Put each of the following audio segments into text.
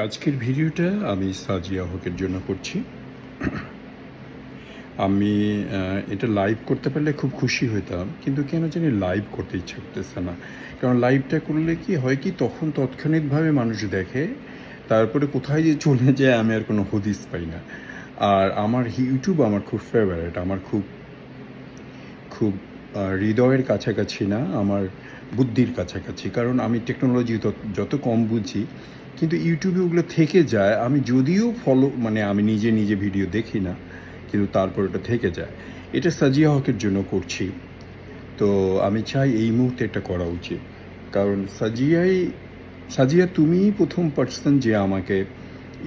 আজকের ভিডিওটা আমি সাজিয়া হকের জন্য করছি। আমি এটা লাইভ করতে পারলে খুব খুশি হইতাম, কিন্তু কেন জানি লাইভ করতে ইচ্ছে করতেছে না। কারণ লাইভটা করলে কি হয় কি, তখন তৎক্ষণিকভাবে মানুষ দেখে, তারপরে কোথায় যে চলে যায় আমি আর কোনো হদিস পাই না। আর আমার ইউটিউব আমার খুব ফেভারিট আমার খুব খুব হৃদয়ের কাছাকাছি না, আমার বুদ্ধির কাছাকাছি। কারণ আমি টেকনোলজি যত কম বুঝি কিন্তু ইউটিউবে ওগুলো থেকে যায়, আমি যদিও ফলো মানে আমি নিজে নিজে ভিডিও দেখি না, কিন্তু তারপর ওটা থেকে যায়। এটা সাজিয়া হকের জন্য করছি। তো আমি চাই এই মুহূর্তে এটা করা উচিত। কারণ সাজিয়াই, সাজিয়া তুমিই প্রথম পার্সন যে আমাকে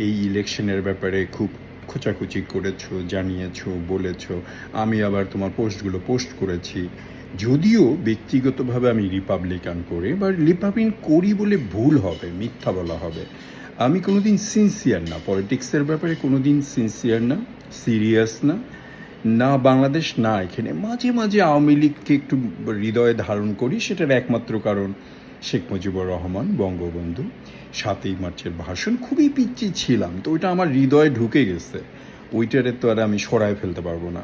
এই ইলেকশনের ব্যাপারে খুব খোঁচাখুচি করেছ, জানিয়েছো, বলেছ। আমি আবার তোমার পোস্টগুলো পোস্ট করেছি। যদিও ব্যক্তিগতভাবে আমি রিপাবলিকান করি বা রিপাবলিকান করি বলে ভুল হবে, মিথ্যা বলা হবে। আমি কোনোদিন সিনসিয়ার না পলিটিক্সের ব্যাপারে কোনোদিন সিনসিয়ার না সিরিয়াস না না বাংলাদেশ, না এখানে। মাঝে মাঝে আওয়ামী লীগকে একটু হৃদয়ে ধারণ করি, সেটার একমাত্র কারণ শেখ মুজিবুর রহমান, বঙ্গবন্ধু। সাতই মার্চের ভাষণ খুবই পিচ্ছি ছিলাম, তো ওইটা আমার হৃদয়ে ঢুকে গেছে। ওইটারে তো আর আমি সরায় ফেলতে পারব না।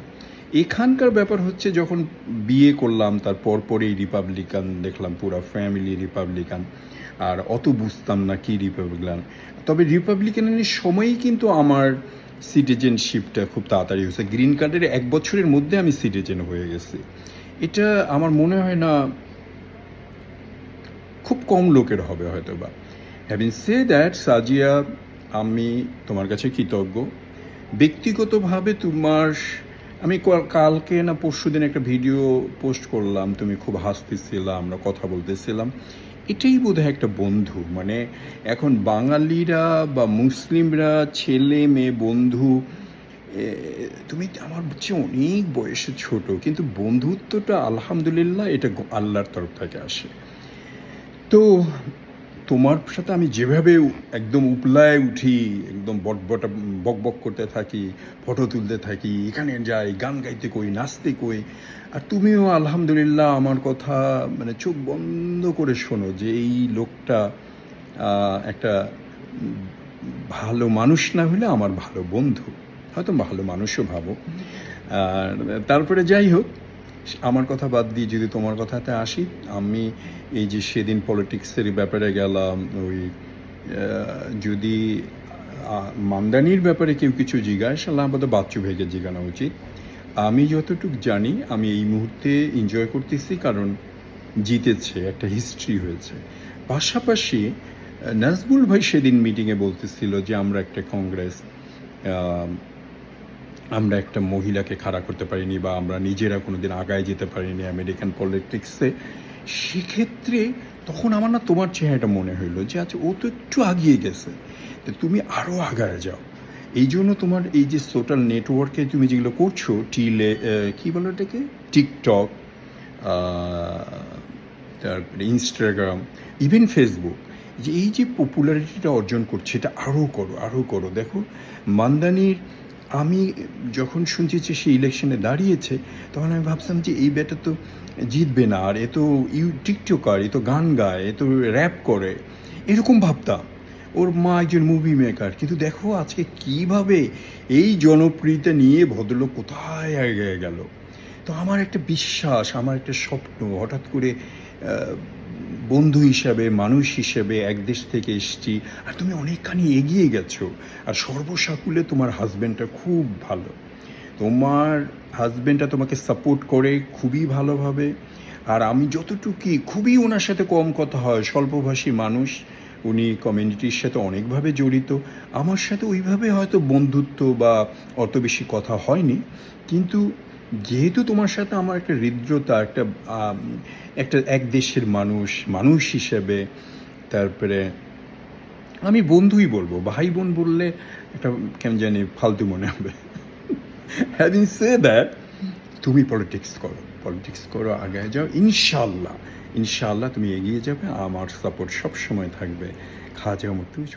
এখানকার ব্যাপার হচ্ছে যখন বিয়ে করলাম, তার পরপরেই রিপাবলিকান দেখলাম, পুরো ফ্যামিলি রিপাবলিকান আর অত বুঝতাম না কি রিপাবলিকান তবে রিপাবলিকানের সময়ই কিন্তু আমার সিটিজেনশিপটা খুব তাড়াতাড়ি হয়েছে। গ্রিন কার্ডের এক বছরের মধ্যে আমি সিটিজেন হয়ে গেছি। এটা আমার মনে হয় না খুব কম লোকের হবে হয়তো বা হ্যাভিং সে দ্যাট সাজিয়া, আমি তোমার কাছে কৃতজ্ঞ। ব্যক্তিগতভাবে তোমার আমি কালকে না পরশু দিন একটা ভিডিও পোস্ট করলাম, তুমি খুব হাসতেছিলাম আমরা কথা বলতেছিলাম। এটাই বোধহয় একটা বন্ধু মানে এখন বাঙালিরা বা মুসলিমরা ছেলে, মেয়ে, বন্ধু তুমি আমার চেয়ে অনেক বয়সে ছোট, কিন্তু বন্ধুত্বটা আলহামদুলিল্লাহ এটা আল্লাহর তরফ থেকে আসে। তো তোমার সাথে আমি যেভাবে একদম উপলায় উঠি, একদম বটবটা, বক বক করতে থাকি, ফটো তুলতে থাকি, এখানে যাই, গান গাইতে কই, নাচতে কই, আর তুমিও আলহামদুলিল্লাহ আমার কথা মানে চোখ বন্ধ করে শোনো যে এই লোকটা একটা ভালো মানুষ না হলে আমার ভালো বন্ধু। হয়তো ভালো মানুষও ভাবো। আর তারপরে যাই হোক আমার কথা বাদ দিয়ে যদি তোমার কথাতে আসি আমি এই যে সেদিন পলিটিক্সের ব্যাপারে গেলাম ওই যদি মামদানির ব্যাপারে কেউ কিছু জিজ্ঞাসা সাল্লাহ আমাদের বাচ্চু ভেগে জিজ্ঞানো উচিত। আমি যতটুকু জানি আমি এই মুহূর্তে এনজয় করতেছি কারণ জিতেছে একটা হিস্ট্রি হয়েছে। পাশাপাশি আহ, নাজবুল ভাই সেদিন মিটিংয়ে বলতেছিল যে আমরা একটা কংগ্রেস আমরা একটা মহিলাকে খাড়া করতে পারিনি বা আমরা নিজেরা কোনো দিন আগায় যেতে পারিনি আমেরিকান পলিটিক্সে, সেক্ষেত্রে তখন আমার না তোমার চেহারাটা মনে হইল যে আচ্ছা ও তো একটু আগিয়ে গেছে। তো তুমি আরও আগায় যাও। এই জন্য তোমার এই যে সোশ্যাল নেটওয়ার্কে তুমি যেগুলো করছ টিলে কী বলো এটাকে টিকটক তারপরে ইনস্টাগ্রাম ইভেন ফেসবুক যে এই যে পপুলারিটিটা অর্জন করছে, এটা আরও করো আরও করো। দেখো, মান্দানির আমি যখন শুনছি যে সে ইলেকশনে দাঁড়িয়েছে, তখন আমি ভাবছিলাম যে এই ব্যাটা তো জিতবে না, আর এ তো ইউ, টিকটকার, এ তো গান গায়, এ তো র্যাপ করে। এরকম ভাবতাম ওর মা একজন মুভি মেকার কিন্তু দেখো আজকে কীভাবে এই জনপ্রিয়তা নিয়ে ভদ্রলোক কোথায় এগিয়ে গেল। তো আমার একটা বিশ্বাস, আমার একটা স্বপ্ন, হঠাৎ করে বন্ধু হিসাবে, মানুষ হিসেবে এক দেশ থেকে এসছি। আর তুমি অনেকখানি এগিয়ে গেছো। আর সর্বসাকুলে তোমার হাজব্যান্ডটা খুব ভালো। তোমার হাজব্যান্ডটা তোমাকে সাপোর্ট করে খুবই ভালোভাবে। আর আমি যতটুকুই খুবই ওনার সাথে কম কথা হয়, স্বল্পভাষী মানুষ, উনি কমিউনিটির সাথে অনেকভাবে জড়িত। আমার সাথে ওইভাবে হয়তো বন্ধুত্ব বা অত বেশি কথা হয়নি। কিন্তু যেহেতু তোমার সাথে আমার একটা হৃদ্রতা, একটা একটা এক দেশের মানুষ মানুষ হিসেবে, তারপরে আমি বন্ধুই বলব। ভাই বোন বললে একটা কেমন জানি ফালতু মনে হবে। হ্যাভিং সে দ্যাট তুমি পলিটিক্স করো পলিটিক্স করো আগে যাও ইনশাল্লাহ ইনশাল্লাহ তুমি এগিয়ে যাবে, আমার সাপোর্ট সব সময় থাকবে খাজা মতুজ